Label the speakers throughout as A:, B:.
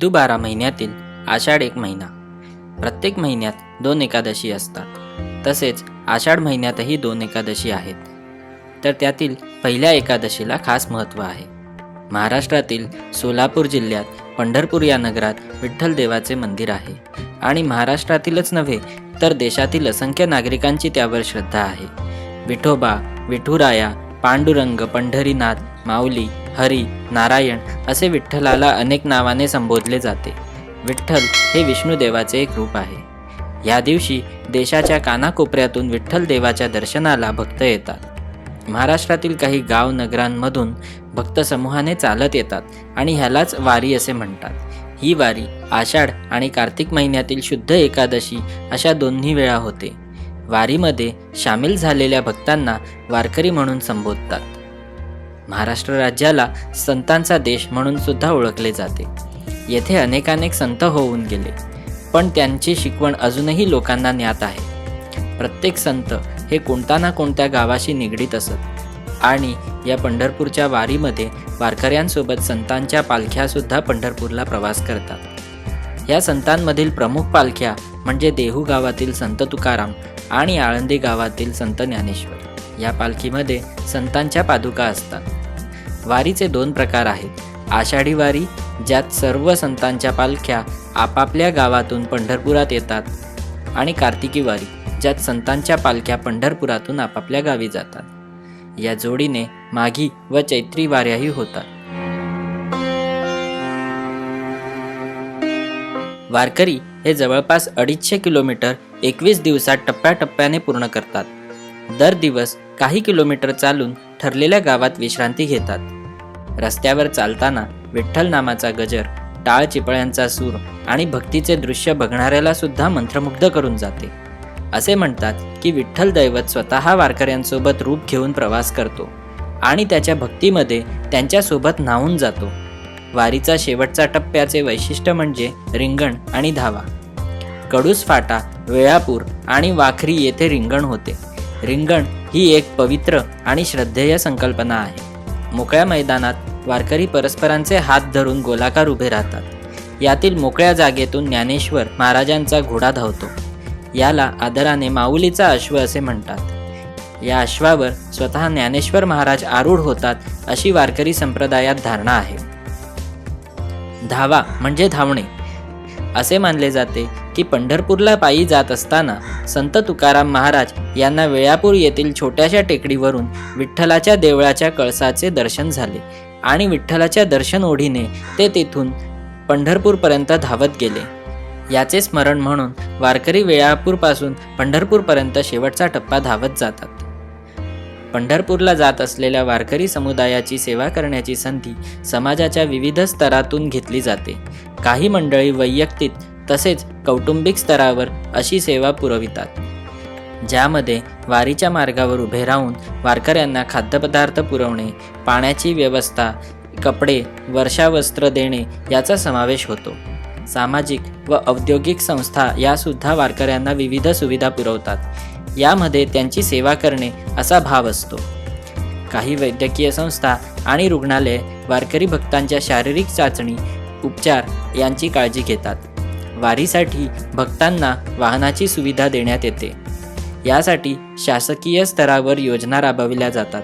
A: हिंदू बारा महिन्यातील आषाढ एक महिना. प्रत्येक महिन्यात दोन एकादशी असतात. तसेच आषाढ महिन्यातही दोन एकादशी आहेत. तर त्यातील पहिल्या एकादशीला खास महत्त्व आहे. महाराष्ट्रातील सोलापूर जिल्ह्यात पंढरपूर या नगरात विठ्ठल देवाचे मंदिर आहे. आणि महाराष्ट्रातीलच नव्हे तर देशातील असंख्य नागरिकांची त्यावर श्रद्धा आहे. विठोबा विठुराया पांडुरंग पंढरीनाथ माऊली हरी नारायण असे विठ्ठलाला अनेक नावाने संबोधले जाते. विठ्ठल हे विष्णुदेवाचे एक रूप आहे. या दिवशी देशाच्या कानाकोपऱ्यातून विठ्ठल देवाच्या दर्शनाला भक्त येतात. महाराष्ट्रातील काही गाव नगरांमधून भक्त समूहाने चालत येतात आणि ह्यालाच वारी असे म्हणतात. ही वारी आषाढ आणि कार्तिक महिन्यातील शुद्ध एकादशी अशा दोन्ही वेळा होते. वारीमध्ये सामील झालेल्या भक्तांना वारकरी म्हणून संबोधतात. महाराष्ट्र राज्याला संतांचा देश म्हणून सुद्धा ओळखले जाते. येथे अनेकानेक संत होऊन गेले पण त्यांची शिकवण अजूनही लोकांना ज्ञात आहे. प्रत्येक संत हे कोणता ना कोणत्या गावाशी निगडीत असत आणि या पंढरपूरच्या वारीमध्ये वारकऱ्यांसोबत संतांच्या पालख्यासुद्धा पंढरपूरला प्रवास करतात. या संतांमधील प्रमुख पालख्या म्हणजे देहू गावातील संत तुकाराम आणि आळंदी गावातील संत ज्ञानेश्वर. या पालखीमध्ये संतांच्या पादुका असतात. वारीचे दोन प्रकार आहेत. आषाढी वारी ज्यात सर्व संतांच्या पालख्या आपापल्या गावातून पंढरपुरात येतात आणि कार्तिकी वारी ज्यात संतांच्या पालख्या पंढरपुरातून आपापल्या गावी जातात. या जोडीने माघी व चैत्री वाऱ्याही होतात. वारकरी हे जवळपास अडीचशे किलोमीटर एकवीस दिवसात टप्प्याटप्प्याने पूर्ण करतात. दर दिवस काही किलोमीटर चालून ठरलेल्या गावात विश्रांती घेतात. रस्त्यावर चालताना विठ्ठल नामाचा गजर टाळ चिपळ्यांचा सूर आणि भक्तीचे दृश्य बघणाऱ्याला सुद्धा मंत्रमुग्ध करून जाते. असे म्हणतात की विठ्ठल दैवत स्वतः वारकऱ्यांसोबत रूप घेऊन प्रवास करतो आणि त्याच्या भक्तीमध्ये त्यांच्यासोबत न्हावून जातो. वारीचा शेवटचा टप्प्याचे वैशिष्ट्य म्हणजे रिंगण आणि धावा. कडूस फाटा वेळापूर आणि वाखरी येथे रिंगण होते. रिंगण ही एक पवित्र आणि श्रद्धेय संकल्पना आहे. मोकळ्या मैदानात वारकरी परस्परांचे हात धरून गोलाकार उभे राहतात. यातील मोकळ्या जागेतून ज्ञानेश्वर महाराजांचा घोडा धावतो. याला आदराने माऊलीचा अश्व असे म्हणतात. या अश्वावर स्वतः ज्ञानेश्वर महाराज आरूढ होतात अशी वारकरी संप्रदायात धारणा आहे. धावा म्हणजे धावणे. असे मानले जाते की पंढरपूरला पायी जात असताना संत तुकाराम महाराज यांना वेळापूर येथील छोट्याशा टेकडीवरून विठ्ठलाच्या देवळाच्या कळसाचे दर्शन झाले आणि विठ्ठलाच्या दर्शन ओढीने ते तेथून पंढरपूरपर्यंत धावत गेले. याचे स्मरण म्हणून वारकरी वेळापूरपासून पंढरपूरपर्यंत शेवटचा टप्पा धावत जातात. पंढरपूरला जात असलेल्या वारकरी समुदायाची सेवा करण्याची संधी समाजाच्या विविध स्तरातून घेतली जाते. काही मंडळी वैयक्तिक तसेच कौटुंबिक स्तरावर अशी सेवा पुरवितात. ज्यामध्ये वारीच्या मार्गावर उभे राहून वारकऱ्यांना खाद्यपदार्थ पुरवणे पाण्याची व्यवस्था कपडे वर्षावस्त्र देणे याचा समावेश होतो. सामाजिक व औद्योगिक संस्था यासुद्धा वारकऱ्यांना विविध सुविधा पुरवतात. यामध्ये त्यांची सेवा करणे असा भाव असतो. काही वैद्यकीय संस्था आणि रुग्णालये वारकरी भक्तांच्या शारीरिक चाचणी उपचार यांची काळजी घेतात. वारीसाठी भक्तांना वाहनाची सुविधा देण्यात येते. यासाठी शासकीय स्तरावर योजना राबविल्या जातात.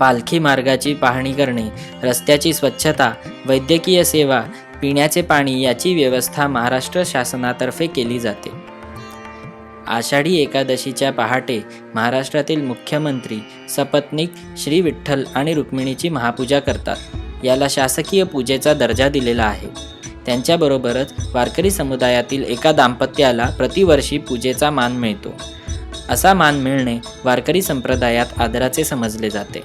A: पालखी मार्गाची पाहणी करणे रस्त्याची स्वच्छता वैद्यकीय सेवा पिण्याचे पाणी याची व्यवस्था महाराष्ट्र शासनातर्फे केली जाते. आषाढी एकादशीच्या पहाटे महाराष्ट्रातील मुख्यमंत्री सपत्नीक श्री विठ्ठल आणि रुक्मिणीची महापूजा करतात. याला शासकीय पूजेचा दर्जा दिलेला आहे. त्यांच्याबरोबरच वारकरी समुदायातील एका दाम्पत्याला प्रतिवर्षी पूजेचा मान मिळतो. असा मान मिळणे वारकरी संप्रदायात आदराचे समजले जाते.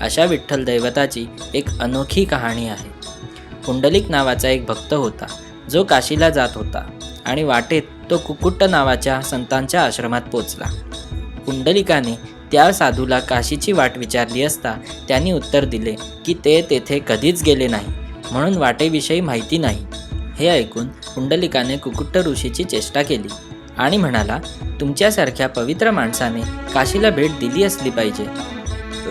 A: अशा विठ्ठल दैवताची एक अनोखी कहाणी आहे. पुंडलिक नावाचा एक भक्त होता जो काशीला जात होता आणि वाटेत तो कुकुट्ट नावाच्या संतांच्या आश्रमात पोचला. पुंडलिकाने त्या साधूला काशीची वाट विचारली असता त्यांनी उत्तर दिले की ते तेथे कधीच गेले नाही म्हणून वाटेविषयी माहिती नाही. हे ऐकून पुंडलिकाने कुकुट्ट ऋषीची चेष्टा केली आणि म्हणाला तुमच्यासारख्या पवित्र माणसाने काशीला भेट दिली असली पाहिजे.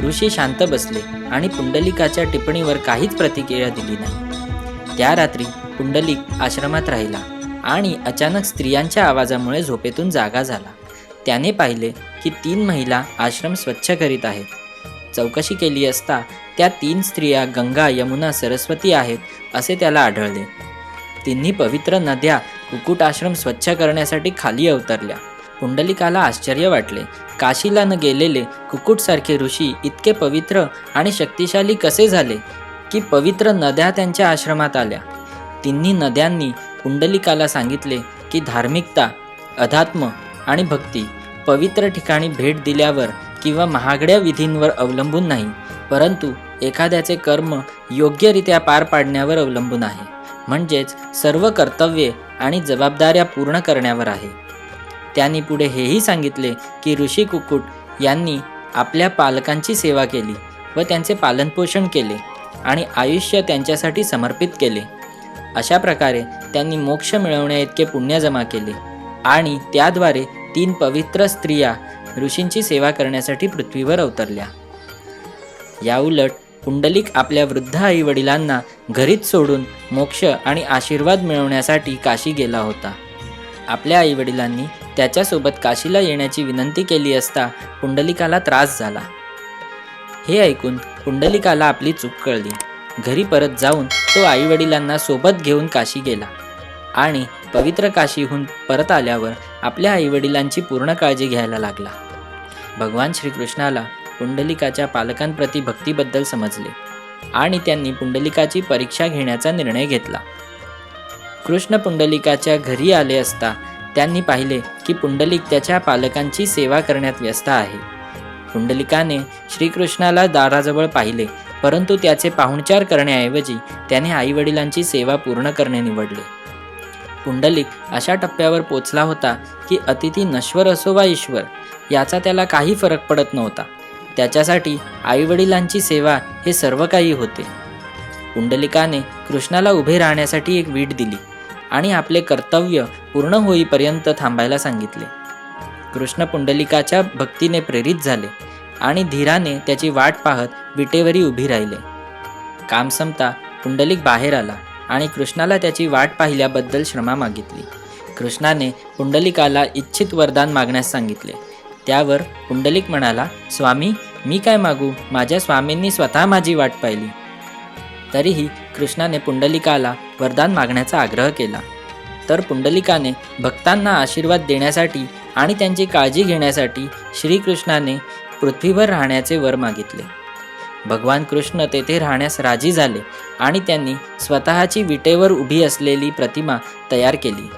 A: ऋषी शांत बसले आणि पुंडलिकाच्या टिप्पणीवर काहीच प्रतिक्रिया दिली नाही. त्या रात्री पुंडलिक आश्रमात राहिला आणि अचानक स्त्रियांच्या आवाजामुळे झोपेतून जागा झाला. त्याने पाहिले की तीन महिला आश्रम स्वच्छ करीत आहेत. चौकशी केली असता त्या तीन स्त्रिया गंगा यमुना सरस्वती आहेत असे त्याला आढळले. तिन्ही पवित्र नद्या कुकुट आश्रम स्वच्छ करण्यासाठी खाली अवतरल्या. पुंडलिकाला आश्चर्य वाटले. काशीला न गेलेले कुकुटसारखे ऋषी इतके पवित्र आणि शक्तिशाली कसे झाले की पवित्र नद्या त्यांच्या आश्रमात आल्या. तिन्ही नद्यांनी पुंडलिकाला सांगितले की धार्मिकता अध्यात्म आणि भक्ती पवित्र ठिकाणी भेट दिल्यावर किंवा महागड्या विधींवर अवलंबून नाही परंतु एखाद्याचे कर्म योग्यरित्या पार पाडण्यावर अवलंबून आहे. म्हणजेच सर्व कर्तव्ये आणि जबाबदाऱ्या पूर्ण करण्यावर आहे. त्यांनी पुढे हेही सांगितले की ऋषी कुकुट यांनी आपल्या पालकांची सेवा केली व त्यांचे पालनपोषण केले आणि आयुष्य त्यांच्यासाठी समर्पित केले. अशा प्रकारे त्यांनी मोक्ष मिळवण्या इतके पुण्य जमा केले. आणि त्याद्वारे तीन पवित्र स्त्रिया ऋषींची सेवा करण्यासाठी पृथ्वीवर अवतरल्या. याउलट पुंडलिक आपल्या वृद्ध आई वडिलांना घरीच सोडून मोक्ष आणि आशीर्वाद मिळवण्यासाठी काशी गेला होता. आपल्या आईवडिलांनी त्याच्यासोबत काशीला येण्याची विनंती केली असता पुंडलिकाला त्रास झाला. हे ऐकून पुंडलिकाला आपली चूक कळली. घरी परत जाऊन तो आईवडिलांना सोबत घेऊन काशी गेला. आणि पवित्र काशीहून परत आल्यावर आपल्या आईवडिलांची पूर्ण काळजी घ्यायला लागला. भगवान श्रीकृष्णाला पुंडलिकाच्या पालकांप्रती भक्तीबद्दल समजले आणि त्यांनी पुंडलिकाची परीक्षा घेण्याचा निर्णय घेतला. कृष्ण पुंडलिकाच्या घरी आले असता त्यांनी पाहिले की पुंडलिक त्याच्या पालकांची सेवा करण्यात व्यस्त आहे. पुंडलिकाने श्रीकृष्णाला दाराजवळ पाहिले परंतु त्याचे पाहुणचार करण्याऐवजी त्याने आईवडिलांची सेवा पूर्ण करणे निवडले. पुंडलिक अशा टप्प्यावर पोचला होता की अतिथी नश्वर असो वा ईश्वर याचा त्याला काही फरक पडत नव्हता. त्याच्यासाठी आईवडिलांची सेवा हे सर्व काही होते. पुंडलिकाने कृष्णाला उभे राहण्यासाठी एक वीट दिली आणि आपले कर्तव्य पूर्ण होईपर्यंत थांबायला सांगितले. कृष्ण पुंडलिकाच्या भक्तीने प्रेरित झाले आणि धीराने त्याची वाट पाहत विटेवरी उभी राहिले. काम संपता पुंडलिक बाहेर आला. आणि कृष्णाला त्याची वाट पाहिल्याबद्दल क्षमा मागितली. कृष्णाने पुंडलिकाला इच्छित वरदान मागण्यास सांगितले. त्यावर पुंडलिक म्हणाला स्वामी मी काय मागू? माझ्या स्वामींनी स्वतः माझी वाट पाहिली. तरीही कृष्णाने पुंडलिकाला वरदान मागण्याचा आग्रह केला. तर पुंडलिकाने भक्तांना आशीर्वाद देण्यासाठी आणि त्यांची काळजी घेण्यासाठी श्रीकृष्णाने पृथ्वीवर राहण्याचे वर मागितले. भगवान कृष्ण तेथे राहण्यास राजी झाले आणि त्यांनी स्वतःची विटेवर उभी असलेली प्रतिमा तयार केली.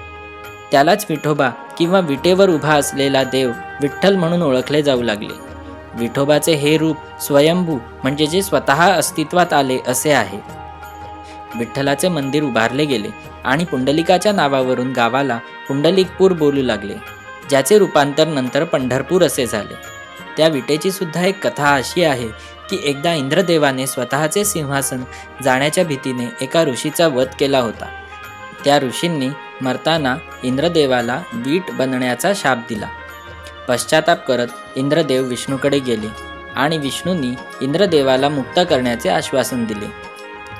A: त्यालाच विठोबा किंवा विटेवर उभा असलेला देव विठ्ठल म्हणून ओळखले जाऊ लागले. विठोबाचे हे रूप स्वयंभू म्हणजे जे स्वतः अस्तित्वात आले असे आहे. विठ्ठलाचे मंदिर उभारले गेले आणि पुंडलिकाच्या नावावरून गावाला पुंडलिकपूर बोलू लागले ज्याचे रूपांतर नंतर पंढरपूर असे झाले. त्या विटेची सुद्धा एक कथा अशी आहे की एकदा इंद्रदेवाने स्वतःचे सिंहासन जाण्याच्या भीतीने एका ऋषीचा वध केला होता. त्या ऋषींनी मरताना इंद्रदेवाला वीट बनण्याचा शाप दिला. पश्चाताप करत इंद्रदेव विष्णूकडे गेले आणि विष्णूंनी इंद्रदेवाला मुक्त करण्याचे आश्वासन दिले.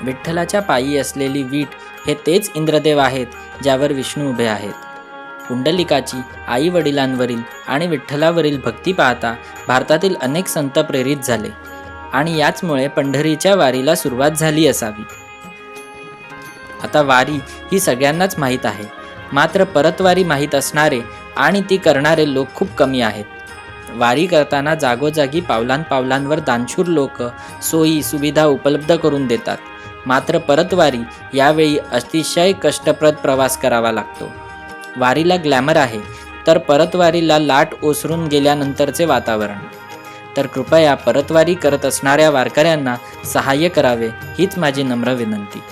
A: विठ्ठलाच्या पायी असलेली वीट हे तेच इंद्रदेव आहेत ज्यावर विष्णू उभे आहेत. पुंडलिकाची आई वडिलांवरील आणि विठ्ठलावरील भक्ती पाहता भारतातील अनेक संत प्रेरित झाले. आणि याचमुळे पंढरीच्या वारीला सुरुवात झाली असावी. आता वारी ही सगळ्यांनाच माहीत आहे. मात्र परतवारी माहीत असणारे आणि ती करणारे लोक खूप कमी आहेत. वारी करताना जागोजागी पावलांपावलांवर दानशूर लोक सोयी सुविधा उपलब्ध करून देतात. मात्र परतवारी यावेळी अतिशय कष्टप्रद प्रवास करावा लागतो. वारीला ग्लॅमर आहे तर परतवारीला लाट ओसरून गेल्यानंतरचे वातावरण. तर कृपया परतवारी करत असणाऱ्या वारकऱ्यांना सहाय्य करावे हीच माझी नम्र विनंती.